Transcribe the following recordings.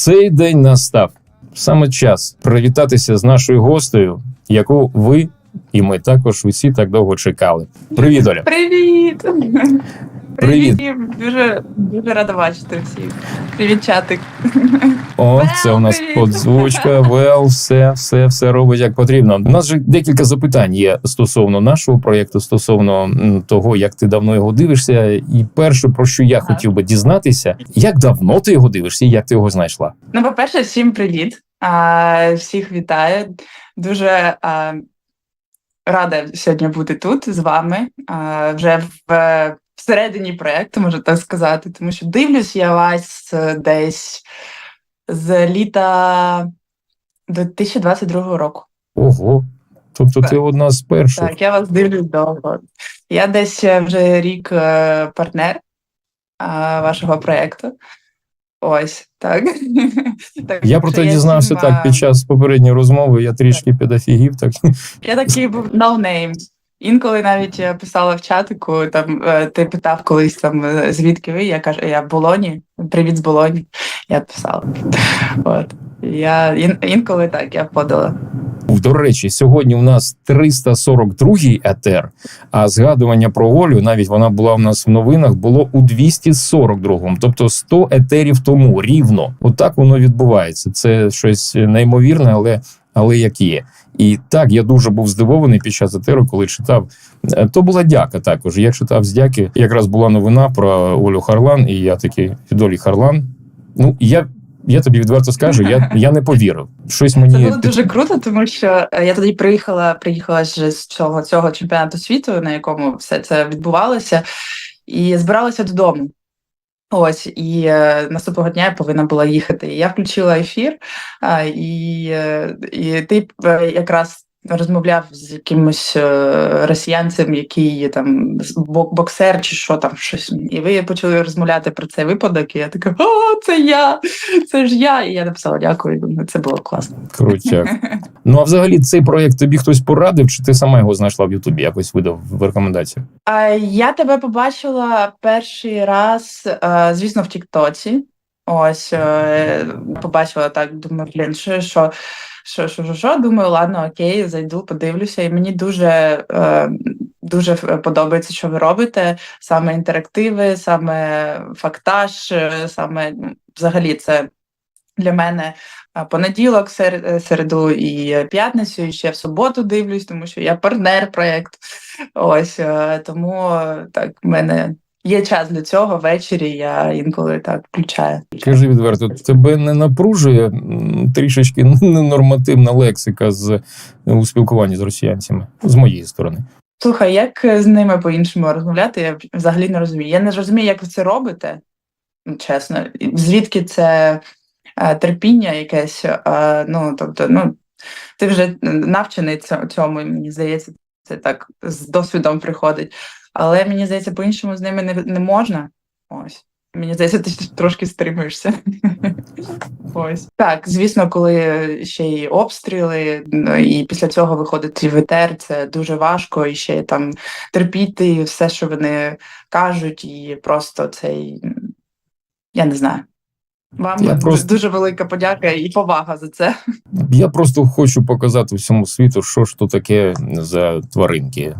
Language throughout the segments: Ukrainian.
Цей день настав. Саме час привітатися з нашою гостею, яку ви і ми також усі так довго чекали. Привіт, Оля. Привіт! Привіт. Дуже дуже рада бачити всіх. Привіт, чатик. О, це у нас привіт. подзвучка, вел, все, все, все робить як потрібно. У нас же декілька запитань є стосовно нашого проєкту, стосовно того, як ти давно його дивишся. І перше, про що я хотів би дізнатися, як давно ти його дивишся, і як ти його знайшла? Ну, по-перше, всім привіт. А, всіх вітаю. Дуже а, рада сьогодні бути тут з вами. А, вже в всередині проєкту, можу так сказати, тому що дивлюсь я вас е, десь з літа 2022 року. Ого. Тобто ти одна з перших. Так, я вас дивлюсь довго. Я десь е, вже рік е, партнер вашого проєкту. Ось так. так Я про те дізнався так під час попередньої розмови. Я трішки підофігів. Так Я такий був no name. Інколи навіть я писала в чатику, там е, ти питав колись там е, звідки ви? Я кажу, я Болоні. Привіт з Болоні. Я писала. От. Я ін, інколи так я подала. До речі, сьогодні у нас 342-й етер. А згадування про Олю, навіть вона була у нас в новинах, було у 242-му, тобто 100 етерів тому рівно. Отак воно відбувається. Це щось неймовірне, але. Але як є, і так я дуже був здивований під час етеру, коли читав. Е, То була дяка також. Я читав з дяки. Якраз була новина про Олю Харлан, і я такий від Харлан. Ну я, я тобі відверто скажу, я, я не повірив. Щось мені Це було дуже круто, тому що е, я тоді приїхала, приїхала ж з цього, цього чемпіонату світу, на якому все це відбувалося, і збиралася додому. Ось, і е, наступного дня я повинна була їхати. І я включила ефір, е, і, е, і ти е, якраз розмовляв з якимось е, росіянцем, який там боксер чи що там щось. І ви почали розмовляти про цей випадок. І я така: О, це я! Це ж я! І я написала дякую. Думаю, це було класно. Крутяк. Ну а взагалі цей проєкт тобі хтось порадив, чи ти сама його знайшла в Ютубі? Якось видав в рекомендацію? Я тебе побачила перший раз, е, звісно, в Тіктоці. Ось е, побачила так, думаю, блін, що, що, що, що, що? Думаю, ладно, окей, зайду, подивлюся. І мені дуже, е, дуже подобається, що ви робите. Саме інтерактиви, саме фактаж, е, саме ну, взагалі це для мене понеділок, сер- середу і п'ятницю, і ще в суботу дивлюсь, тому що я партнер проєкту. Ось тому так в мене є час для цього. Ввечері я інколи так включаю. Кажи відверто, тебе не напружує трішечки ненормативна лексика з у спілкуванні з росіянцями з моєї сторони. Слухай, як е, з ними по-іншому розмовляти? Я взагалі не розумію. Я не розумію, як ви це робите. Чесно, звідки це е, терпіння якесь? е, ну тобто, ну ти вже навчений цьому, мені здається, це так з досвідом приходить. Але мені здається, по-іншому з ними не, не можна. Ось. Мені здається, ти трошки стримуєшся. Ось. Так, звісно, коли ще й обстріли, ну, і після цього виходить і ВТР, це дуже важко, і ще там терпіти все, що вони кажуть, і просто цей. Я не знаю. Вам Я просто- дуже велика подяка і повага за це. Я просто хочу показати всьому світу, що ж то таке за тваринки,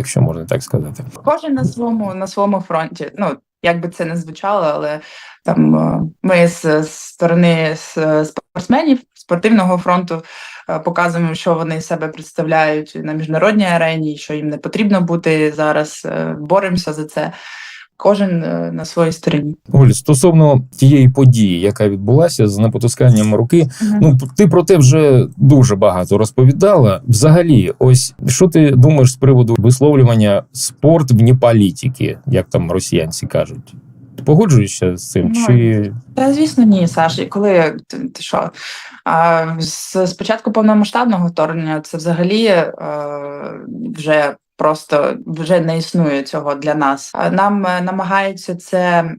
якщо можна так сказати. Кожен на своєму на своєму фронті. Ну як би це не звучало, але там е, ми з сторони спортсменів спортивного фронту е, показуємо, що вони себе представляють на міжнародній арені, що їм не потрібно бути зараз. е, Боремося за це. Кожен е, на своїй стороні. Оль, стосовно тієї події, яка відбулася з непотисканням руки, Ну, ти про те вже дуже багато розповідала. Взагалі, ось що ти думаєш з приводу висловлювання спорт вні політики, як там росіянці кажуть? Погоджуєшся з цим? Ну, Чи Та звісно, ні, Саш. І коли ти, ти що? А, з, початку повномасштабного вторгнення це взагалі е, вже просто вже не існує цього для нас. Нам е, намагаються це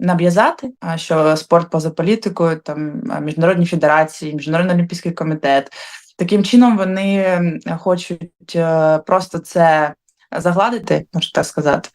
нав'язати, що спорт поза політикою, там міжнародні федерації, міжнародний олімпійський комітет. Таким чином вони хочуть е, просто це загладити, можна так сказати.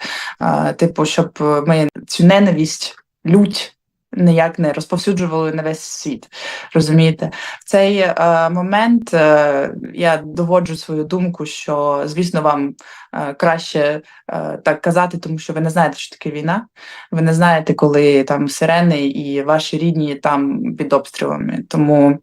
Типу, щоб ми цю ненависть, лють ніяк не розповсюджували на весь світ. Розумієте, в цей е, момент е, я доводжу свою думку, що звісно вам е, краще е, так казати, тому що ви не знаєте, що таке війна. Ви не знаєте, коли там сирени і ваші рідні там під обстрілами. Тому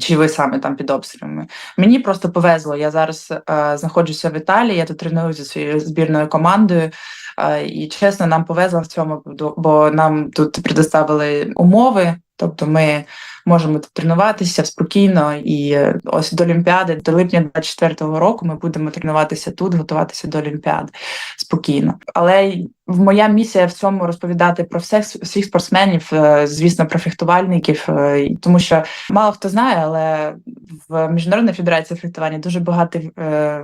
чи ви саме там під обстрілами? Мені просто повезло. Я зараз е, знаходжуся в Італії. Я тут тренуюся зі своєю збірною командою. Е, і чесно, нам повезло в цьому, бо нам тут предоставили умови. Тобто ми можемо тренуватися спокійно, і е, ось до Олімпіади, до липня 24-го року ми будемо тренуватися тут, готуватися до Олімпіади спокійно. Але моя місія в цьому розповідати про всіх всіх спортсменів, е, звісно, про фехтувальників, е, тому що мало хто знає, але в міжнародній федерації фехтування дуже багатий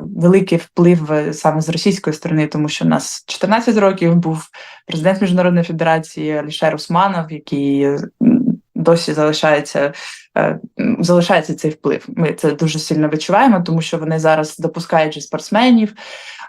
великий вплив саме з російської сторони, тому що у нас 14 років був президент міжнародної федерації Алішер Усманов, який досі залишається. е, Залишається цей вплив. Ми це дуже сильно відчуваємо, тому що вони зараз допускають же спортсменів.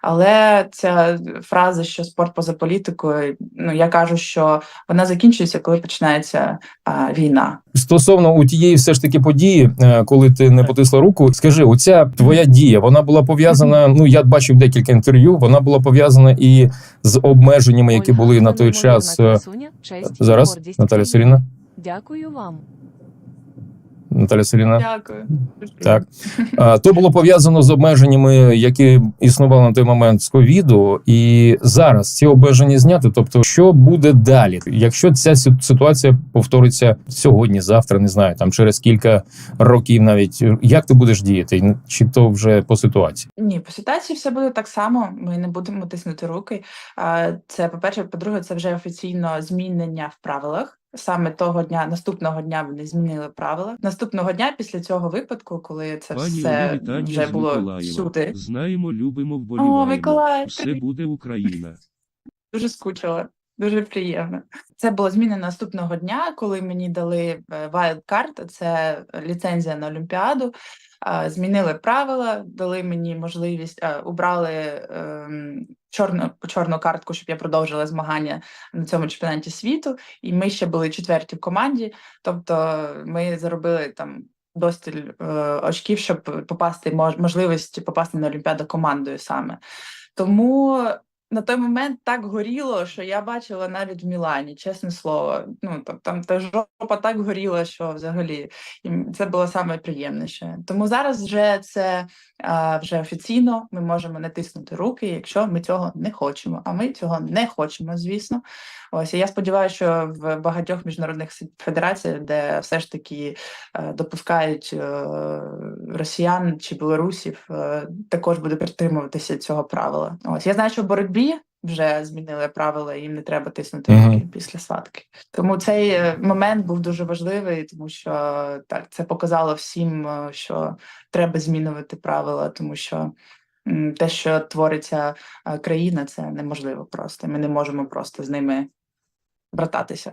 Але ця фраза, що спорт поза політикою, ну я кажу, що вона закінчується, коли починається а, війна. Стосовно у тієї все ж таки події, е, коли ти не потисла руку, скажи, оця твоя дія, вона була пов'язана. Ну я бачив декілька інтерв'ю. Вона була пов'язана і з обмеженнями, які були на той час. е, Зараз Наталя. Сиріна. Дякую вам. Наталя Сиріна. Дякую. Так. То було пов'язано з обмеженнями, які існували на той момент з ковіду, і зараз ці обмеження зняти. Тобто, що буде далі, якщо ця ситуація повториться сьогодні, завтра, не знаю, там через кілька років, навіть як ти будеш діяти, чи то вже по ситуації? Ні, по ситуації все буде так само. Ми не будемо тиснути руки. А, Це по-перше, по-друге, це вже офіційно змінення в правилах. Саме того дня, наступного дня вони змінили правила. Наступного дня після цього випадку, коли це Пані все Олі, вже було Миколаєва. всюди. Знаємо, любимо, О, вболіваємо. Миколаїв, Все буде Україна. дуже скучила. Дуже приємно. Це було змінено наступного дня, коли мені дали е, wildcard, це ліцензія на Олімпіаду. Змінили правила, дали мені можливість, убрали ем, чорну, чорну картку, щоб я продовжила змагання на цьому чемпіонаті світу. І ми ще були четверті в команді. Тобто ми заробили там достіль е, очків, щоб попасти мож, можливість попасти на Олімпіаду командою саме. Тому на той момент так горіло, що я бачила навіть в Мілані, чесне слово. Ну там, там та жопа так горіла, що взагалі це було саме приємніше. Тому зараз вже це а, вже офіційно. Ми можемо натиснути руки, якщо ми цього не хочемо. А ми цього не хочемо, звісно. Ось і я сподіваюся, що в багатьох міжнародних федераціях, де все ж таки е, допускають е, росіян чи білорусів, е, також буде притримуватися цього правила. Ось я знаю, що в боротьбі вже змінили правила, їм не треба тиснути Мгм. руки після схватки. Тому цей момент був дуже важливий, тому що так це показало всім, що треба змінювати правила, тому що. Те, що твориться країна, це неможливо просто. Ми не можемо просто з ними брататися.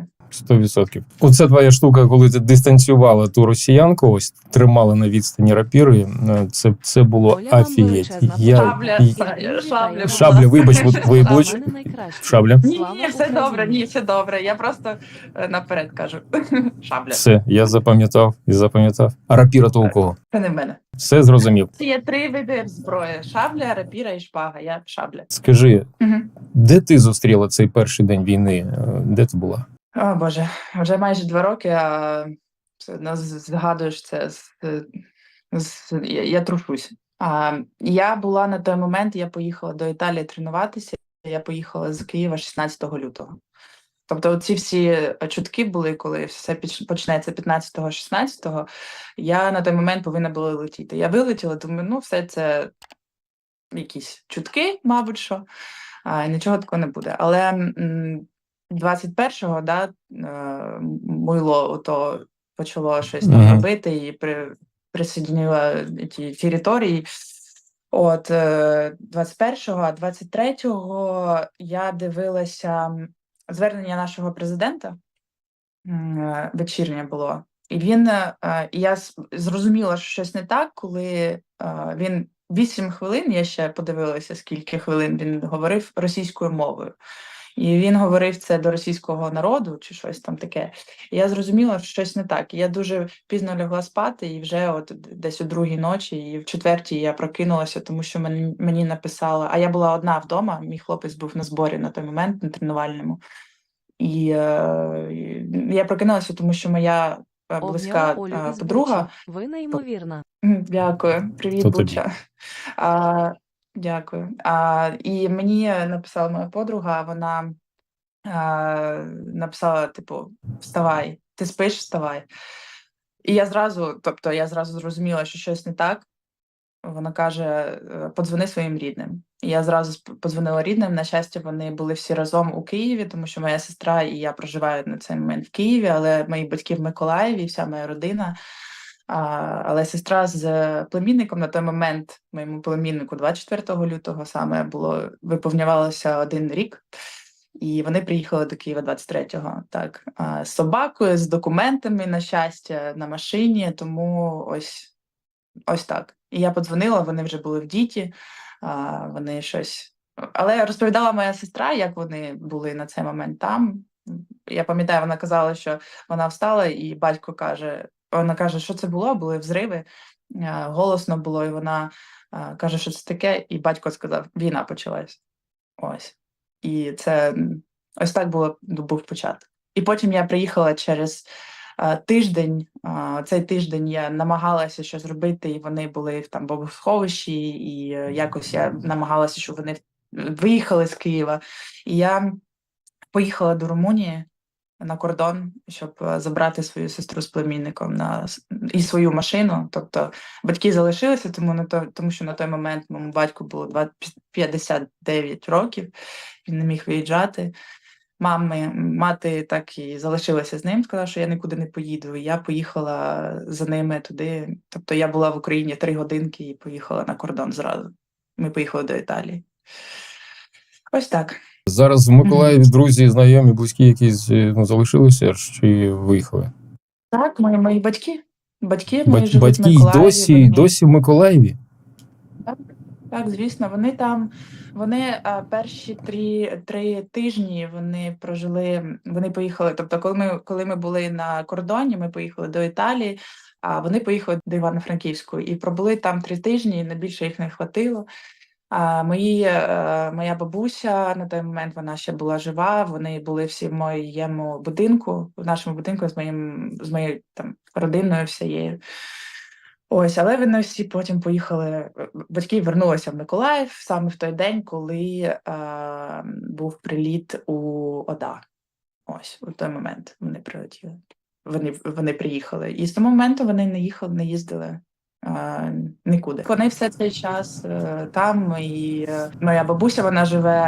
100%. Оце твоя штука, коли ти дистанціювала ту росіянку, ось тримала на відстані рапіри. е, Це, це було афієть. Я, Шабля. Шабля, вибач, ви- вибач. Шабля. Ні, ні, все добре, ні, все добре. Я просто е, наперед кажу. Шабля. Все, я запам'ятав і запам'ятав. А рапіра то у кого? Це не в мене. Все зрозумів. Це є три види зброї: шабля, рапіра і шпага. Я шабля. Скажи, Угу. де ти зустріла цей перший день війни? Е, Де ти була? О Боже, вже майже два роки, а все одно згадуєш це з, з я, я трушусь. А, я була на той момент, я поїхала до Італії тренуватися. Я поїхала з Києва 16 лютого. Тобто, ці всі е, чутки були, коли все почнеться 15-16, я на той момент повинна була летіти. Я вилетіла, думаю, ну, все це якісь чутки, мабуть, що а, і нічого такого не буде. Але м, 21-го, да, е, мило ото почало щось там робити і при, присоединило ті території. От е, 21-го, а 23-го я дивилася звернення нашого президента. е, Вечірнє було. І він е, е, і я зрозуміла, що щось не так, коли він 8 хвилин, я ще подивилася, скільки хвилин він говорив російською мовою. І він говорив це до російського народу чи щось там таке. І я зрозуміла, що щось не так. І я дуже пізно лягла спати, і вже от десь у другій ночі, і в четвертій я прокинулася, тому що мені, мені написала, а я була одна вдома, мій хлопець був на зборі на той момент, на тренувальному. І е, я прокинулася, тому що моя е, близька Обняла е, подруга. Ви неймовірна. Дякую, привіт, Буча. Дякую. А, і мені написала моя подруга, вона а, написала: типу, вставай, ти спиш, вставай. І я зразу, тобто я зразу зрозуміла, що щось не так. Вона каже: е, подзвони своїм рідним. І я зразу подзвонила рідним. На щастя, вони були всі разом у Києві, тому що моя сестра і я проживаю на цей момент в Києві, але мої батьки в Миколаєві, вся моя родина. Але сестра з племінником на той момент, моєму племіннику, 24 лютого саме було виповнювалося один рік. І вони приїхали до Києва 23-го. Так, з собакою, з документами, на щастя, на машині. Тому ось, ось так. І я подзвонила, вони вже були в діті, вони щось. Але розповідала моя сестра, як вони були на цей момент там. Я пам'ятаю, вона казала, що вона встала, і батько каже: вона каже, що це було? Були взриви, голосно було, і вона каже, що це таке, і батько сказав: війна почалась. Ось. І це ось так було був початок. І потім я приїхала через тиждень. Цей тиждень я намагалася щось робити, і вони були в там бомбосховищі, і е, якось я намагалася, щоб вони виїхали з Києва. І я поїхала до Румунії на кордон, щоб е, забрати свою сестру з племінником на і свою машину. Тобто батьки залишилися, тому на то, тому що на той момент моєму батьку було 20 59 років, він не міг виїжджати. Мами, мати так і залишилася з ним, сказала, що я нікуди не поїду. Я поїхала за ними туди. Тобто я була в Україні три годинки і поїхала на кордон зразу. Ми поїхали до Італії. Ось так. Зараз в Миколаєві друзі, знайомі, близькі якісь е, ну, залишилися чи виїхали? Так, мої, мої батьки. Батьки мої Бать- живуть батьки й Миколаєві. досі, вони- досі в Миколаєві. Так, звісно, вони там, вони а, перші три, три тижні вони прожили, вони поїхали. Тобто, коли ми, коли ми були на кордоні, ми поїхали до Італії, а вони поїхали до Івано-Франківську і пробули там три тижні, і на більше їх не хватило. А мої, е, моя бабуся на той момент вона ще була жива. Вони були всі в моєму будинку, в нашому будинку з моїм з моєю там родиною всією. Ось, але вони всі потім поїхали. Батьки вернулися в Миколаїв саме в той день, коли е, був приліт у ОДА. Ось у той момент вони прилетіли. Вони, вони приїхали. І з того моменту вони не їхали, не їздили нікуди. Вони все цей час е, там. І е, моя бабуся вона живе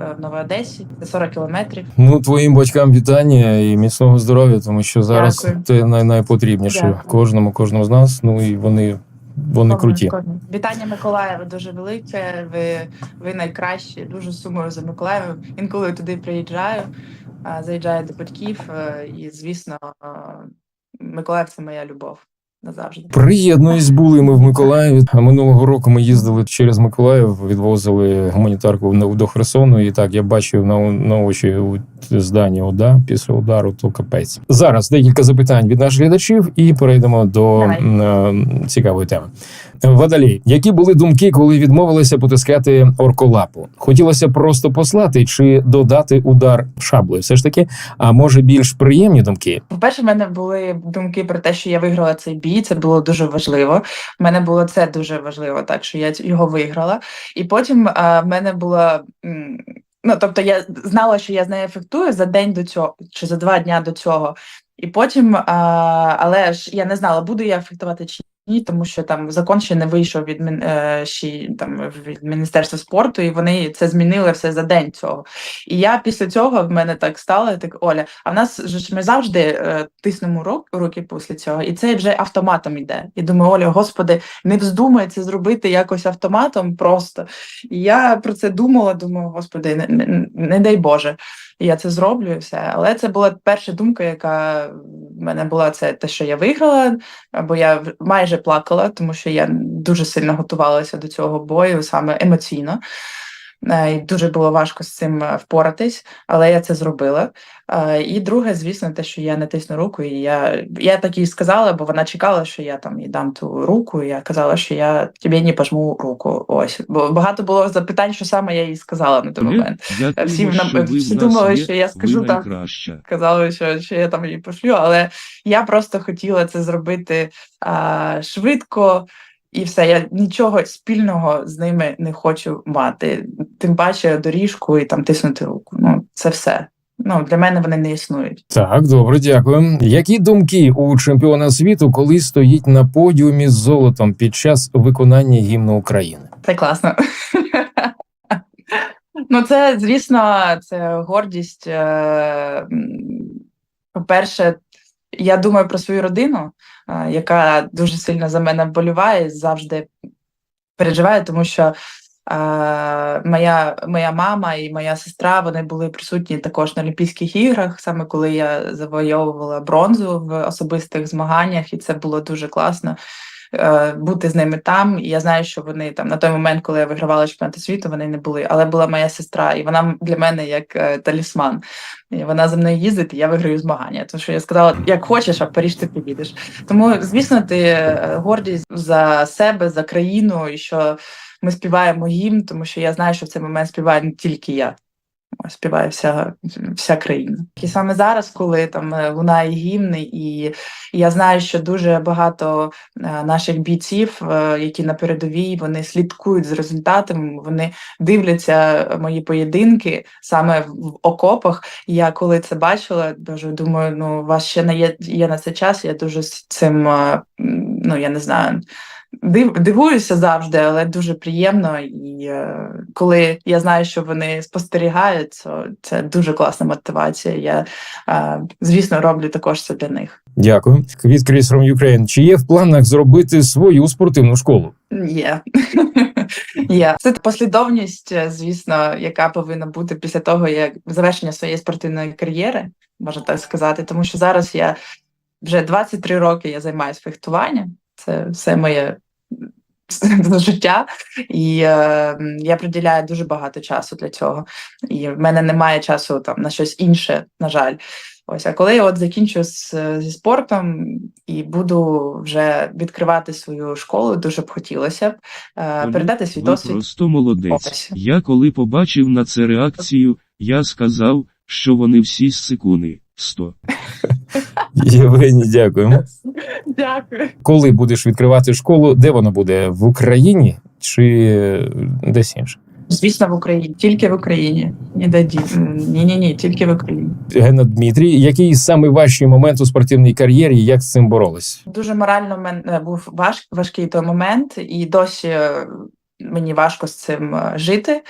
е, в Новій Одесі, це 40 кілометрів. Ну, твоїм батькам вітання і міцного здоров'я, тому що зараз Дякую. це най- найпотрібніше Дякую. кожному, кожному з нас. Ну і вони, вони круті. Вітання Миколаєва дуже велике. Ви, ви найкращі. Дуже сумую за Миколаєвом. Інколи туди приїжджаю, заїжджаю до батьків, і звісно, Миколаїв це моя любов назавжди. Приєднуюсь, були ми в Миколаєві. Минулого року ми їздили через Миколаїв, відвозили гуманітарку до Херсону. І так я бачив на, на очі здання ОДА після удару, то капець. Зараз декілька запитань від наших глядачів, і перейдемо до Давай. е, цікавої теми. Водолій, які були думки, коли відмовилися потискати орколапу? Хотілося просто послати чи додати удар шаблею? Все ж таки, а може більш приємні думки? По-перше, в мене були думки про те, що я виграла цей бій. Це було дуже важливо. В мене було це дуже важливо, так що я його виграла. І потім а, в мене була. Ну, тобто я знала, що я з нею ефектую за день до цього чи за два дня до цього. І потім, а, але ж я не знала, буду я ефектувати чи тому що там закон ще не вийшов від е, ще, там від міністерства спорту, і вони це змінили все за день цього. І я після цього в мене так стало, так Оля. А в нас ж ми завжди е, тиснемо рук, руки після цього, і це вже автоматом іде. І думаю, Оля, господи, не вздумай це зробити якось автоматом просто. І я про це думала, думаю, господи, не, не, не дай Боже, я це зроблю і все. Але це була перша думка, яка в мене була це те, що я виграла, бо я майже плакала, тому що я дуже сильно готувалася до цього бою, саме емоційно. Е, І дуже було важко з цим е, впоратись, але я це зробила. Е, І друге, звісно, те, що я не тисну руку, і я, я так їй сказала, бо вона чекала, що я там їй дам ту руку. І я казала, що я тобі не пожму руку. Ось, бо багато було запитань, що саме я їй сказала на той момент. Всі Дякуємо, нам- всі думали, що я скажу так. Казали, що, що я там її пошлю, але я просто хотіла це зробити а, швидко. І все, я нічого спільного з ними не хочу мати. Тим паче доріжку і там тиснути руку. Ну, це все. Ну, для мене вони не існують. Так, добре, дякую. Які думки у чемпіона світу, коли стоїть на подіумі з золотом під час виконання гімну України? Це класно. ну, це, звісно, це гордість. е, По-перше, я думаю про свою родину, яка дуже сильно за мене вболіває, завжди переживає, тому що моя, моя мама і моя сестра вони були присутні також на Олімпійських іграх, саме коли я завойовувала бронзу в особистих змаганнях, і це було дуже класно бути з ними там. І я знаю, що вони там на той момент, коли я вигравала чемпіонати світу, вони не були. Але була моя сестра, і вона для мене як е, талісман. І вона за мною їздить, і я виграю змагання. Тому що я сказала, як хочеш, а Паріж ти поїдеш. Тому, звісно, ти е, гордість за себе, за країну, і що ми співаємо гімн, тому що я знаю, що в цей момент співає не тільки я. Співає вся, вся країна. І саме зараз, коли там е, лунає гімни, і я знаю, що дуже багато е, наших бійців, е, які на передовій, вони слідкують з результатами, вони дивляться мої поєдинки саме в окопах. Я коли це бачила, дуже думаю, ну у вас ще не є, є на це час. Я дуже з цим, е, ну я не знаю. Див, дивуюся завжди, але дуже приємно. І е, коли я знаю, що вони спостерігають, то це дуже класна мотивація. Я, е, звісно, роблю також це для них. Дякую. Від Кріс from Ukraine. Чи є в планах зробити свою спортивну школу? Є. Є. Це послідовність, е, звісно, яка повинна бути після того, як завершення своєї спортивної кар'єри, можна так сказати. Тому що зараз я вже 23 роки я займаюся фехтуванням. Це все моє життя, і е, я приділяю дуже багато часу для цього. І в мене немає часу там на щось інше, на жаль. Ось, а коли я от закінчу з, зі спортом і буду вже відкривати свою школу, дуже б хотілося б е, передати свій Ви досвід. просто молодець. Ось. Я коли побачив на це реакцію, я сказав, що вони всі з секуни. 100. Євгеній, дякуємо. Дякую. Коли будеш відкривати школу, де вона буде? В Україні чи десь інше? Звісно, в Україні, тільки в Україні. Ніде ді... Ні, ні, ні, тільки в Україні. Гена Дмитрій, який самий важчий момент у спортивній кар'єрі, як з цим боролись? Дуже морально в мене був важ... важкий той момент, і досі е, мені важко з цим е, жити,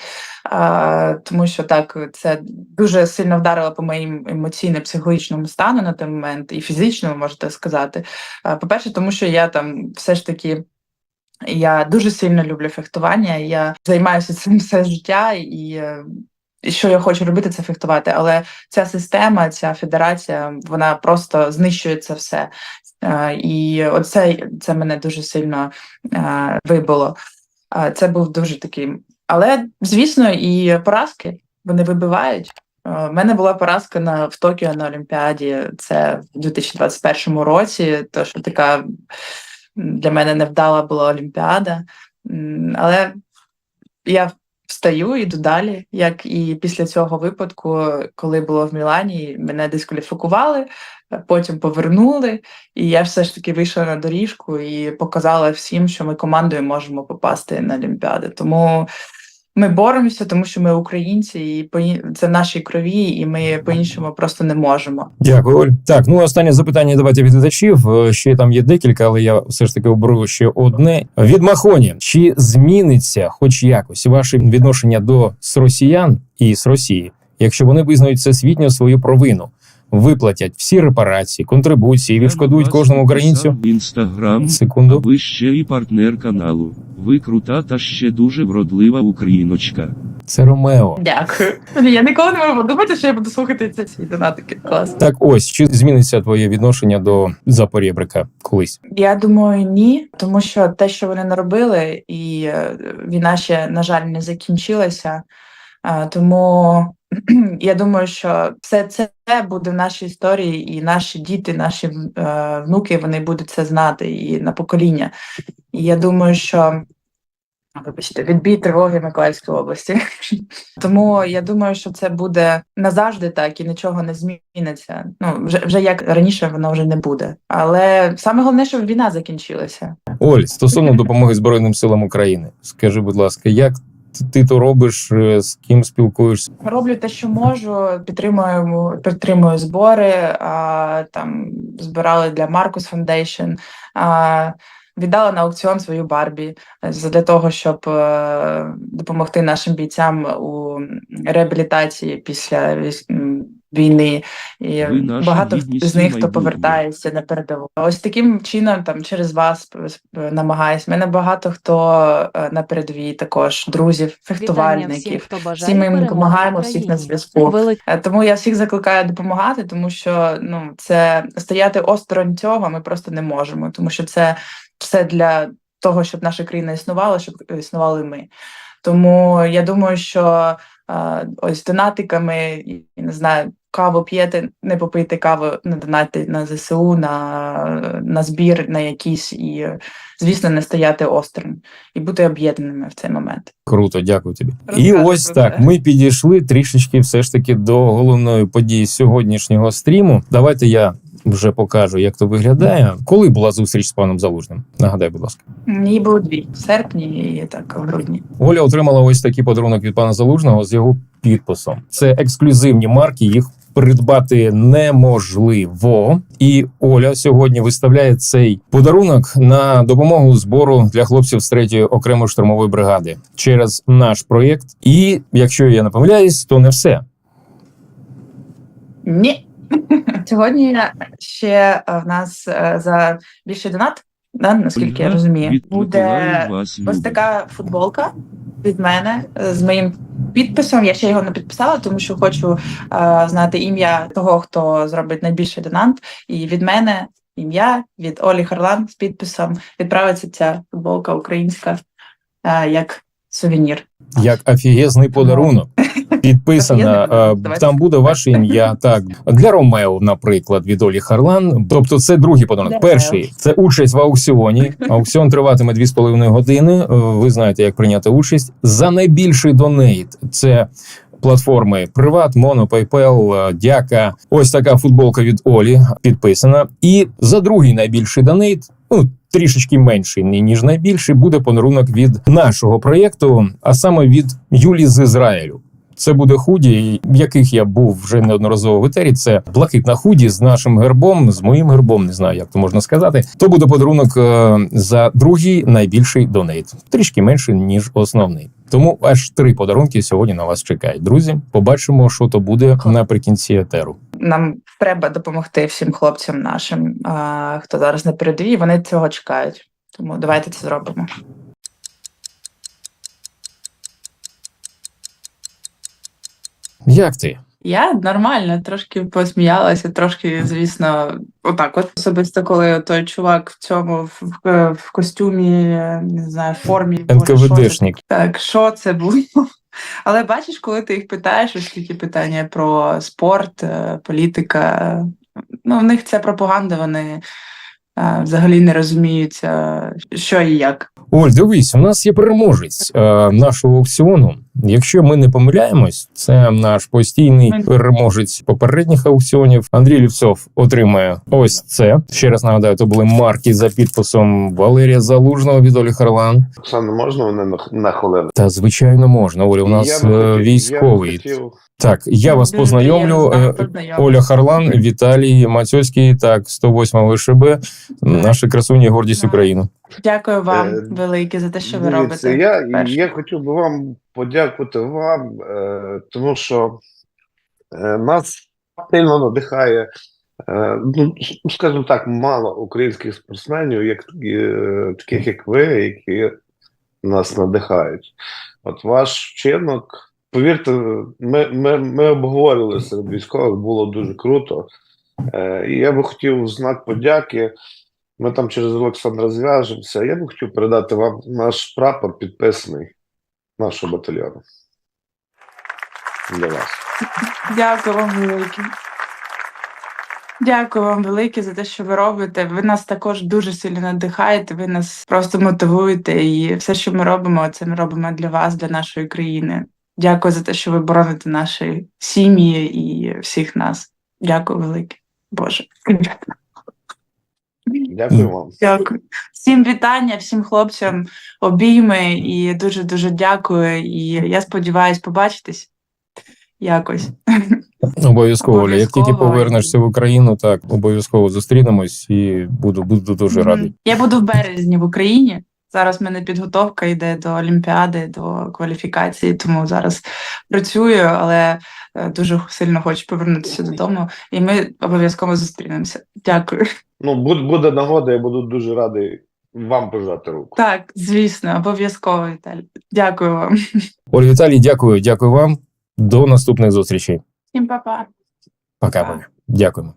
а, тому що так це дуже сильно вдарило по моїм емоційно-психологічному стану на той момент, і фізичному, можете сказати. А, По-перше, тому що я там все ж таки. Я дуже сильно люблю фехтування. Я займаюся цим все життя, і, е, і що я хочу робити, це фехтувати. Але ця система, ця федерація, вона просто знищує це все. Е, І оце це мене дуже сильно е, вибило. Це був дуже такий. Але, звісно, і поразки вони вибивають. У мене була поразка на в Токіо на Олімпіаді. Це в 2021 році. Тож така для мене невдала була Олімпіада. Але я встаю, іду далі. Як і після цього випадку, коли було в Мілані, мене дискваліфікували, потім повернули, і я все ж таки вийшла на доріжку і показала всім, що ми командою можемо попасти на Олімпіади. Тому ми боремося, тому що ми українці, і по це в нашій крові, і ми по-іншому просто не можемо. Дякую, Оль. Так, ну останнє запитання давайте від глядачів. Е, Ще там є декілька, але я все ж таки оберу ще одне. Від Махоні. Чи зміниться хоч якось ваше відношення до росіян і з Росії, якщо вони визнають всесвітньо свою провину? Виплатять всі репарації, контрибуції, відшкодують кожному українцю. інстаграм, а Секунду. ви ще і партнер каналу. Ви крута та ще дуже вродлива україночка. Це Ромео. Дякую. Я ніколи не можу подумати, що я буду слухати ці всі донатики. Клас. Так, ось чи зміниться твоє відношення до Запорєбрика колись? Я думаю, ні, тому що те, що вони наробили, і е, війна ще, на жаль, не закінчилася. Тому я думаю, що все це буде в нашій історії, і наші діти, наші е, внуки вони будуть це знати і на покоління. І я думаю, що вибачте, відбій тривоги Миколаївської області. Тому я думаю, що це буде назавжди так і нічого не зміниться. Ну вже вже як раніше воно вже не буде. Але саме головне, щоб війна закінчилася. Оль, стосовно допомоги Збройним силам України, скажи, будь ласка, як ти- то робиш, е, з ким спілкуєшся? Роблю те, що можу, підтримую, підтримую збори. А, там збирали для Marcus Foundation. Віддала на аукціон свою Барбі е, для того, щоб е, допомогти нашим бійцям у реабілітації після війни. І Ви багато з них хто повертається на передову. Ось таким чином, там через вас намагаюсь. Мене багато хто е, на передовій, також друзів, всім, фехтувальників. хто бажає Всі ми допомагаємо, всіх на зв'язку. Е, Тому я всіх закликаю допомагати, тому що ну це стояти осторонь цього ми просто не можемо, тому що це все для того, щоб наша країна існувала, щоб існували ми. Тому я думаю, що е, ось донатиками, не знаю, каву п'єте, не попийте каву, не донати на ЗСУ, на, на збір, на якийсь, і, звісно, не стояти осторонь і бути об'єднаними в цей момент. Круто, дякую тобі. І ось так. це. Ми підійшли трішечки все ж таки до головної події сьогоднішнього стріму. Давайте я вже покажу, як то виглядає. Коли була зустріч з паном Залужним? Нагадай, будь ласка. Їй було дві в серпні і так в грудні. Оля отримала ось такий подарунок від пана Залужного з його підписом. Це ексклюзивні марки, їх придбати неможливо. І Оля сьогодні виставляє цей подарунок на допомогу збору для хлопців з 3-ї окремої штурмової бригади через наш проєкт. І якщо я не помиляюсь, то не все. Ні. Сьогодні ще е, в нас е, за більший донат, да, наскільки я розумію, буде ось така футболка від мене е, з моїм підписом. Я ще його не підписала, тому що хочу е, знати ім'я того, хто зробить найбільший донат. І від мене ім'я від Олі Харлан з підписом відправиться ця футболка українська е, як сувенір. Як офігезний подарунок. Підписана, е, там буде ваше ім'я. Так для Ромео, наприклад, від Олі Харлан. Тобто, це другий подарунок. Перший це участь в аукціоні. Аукціон триватиме 2,5 години. Е, Ви знаєте, як прийняти участь. За найбільший донейт це. Платформи Приват, Моно, PayPal, е, Дяка. Ось така футболка від Олі підписана. І за другий найбільший донейт, ну трішечки менший ніж найбільший, буде подарунок від нашого проєкту, а саме від Юлі з Ізраїлю. Це буде худі, яких я був вже неодноразово в етері. Це блакитна худі з нашим гербом, з моїм гербом, не знаю, як то можна сказати. То буде подарунок е, за другий найбільший донейт, трішки менше ніж основний. Тому аж три подарунки сьогодні на вас чекають. Друзі, побачимо, що то буде наприкінці етеру. Нам треба допомогти всім хлопцям нашим, хто зараз на передовій. Вони цього чекають. Тому давайте це зробимо. Як ти? Я нормально, трошки посміялася, трошки, звісно, отак. От особисто, коли той чувак в цьому в, в, в костюмі, не знаю, в формі НКВДшник. Так, що це було? Але бачиш, коли ти їх питаєш, оскільки питання про спорт, е, політика, ну в них це пропаганда, вони е, взагалі не розуміють, е, що і як. Оль, дивись, у нас є переможець е, нашого аукціону. Якщо ми не помиляємось, це наш постійний переможець попередніх аукціонів. Андрій Лівцов отримує ось це. Ще раз нагадаю, то були марки за підписом Валерія Залужного від Олі Харлан. Оксана, можна мене на, на хвилину? Та звичайно можна. Оля, у нас Я е, хотів- військовий. Я хотів, Так, я вас познайомлю. Е, познайомитися. Оля Харлан, Віталій Мацьоцький, так, 108 ВШБ, наші красуні гордість України. Дякую вам Е, велике за те, що ви робите. Я, я хотів би вам подякувати вам, е, тому що е, нас сильно надихає, е, ну, скажімо так, мало українських спортсменів, як, таких як ви, які нас надихають. От ваш вчинок, повірте, ми, ми, ми обговорювали серед військових, було дуже круто. І я би хотів знак подяки. Ми там через Олександра зв'яжемося. Я би хотів передати вам наш прапор, підписаний нашого батальйону. Для вас. Дякую вам велике. Дякую вам велике за те, що ви робите. Ви нас також дуже сильно надихаєте. Ви нас просто мотивуєте. І все, що ми робимо, це ми робимо для вас, для нашої країни. Дякую за те, що ви бороните наші сім'ї і всіх нас. Дякую велике. Боже. Дякую вам. Дякую. Всім вітання, всім хлопцям обійми і дуже дуже дякую. І я сподіваюся побачитись якось. Обов'язково, Оля. Як тільки повернешся в Україну, так обов'язково зустрінемось і буду, буду дуже радий. Я буду в березні в Україні. Зараз в мене підготовка йде до Олімпіади, до кваліфікації, тому зараз працюю, але дуже сильно хочу повернутися додому. І ми обов'язково зустрінемося. Дякую. Ну, буде, буде нагода, я буду дуже радий вам пожати руку. Так, звісно, обов'язково, Віталій. Дякую вам. Оль Віталій, дякую, дякую вам. До наступних зустрічей. Всім па-па. Пока. Дякуємо.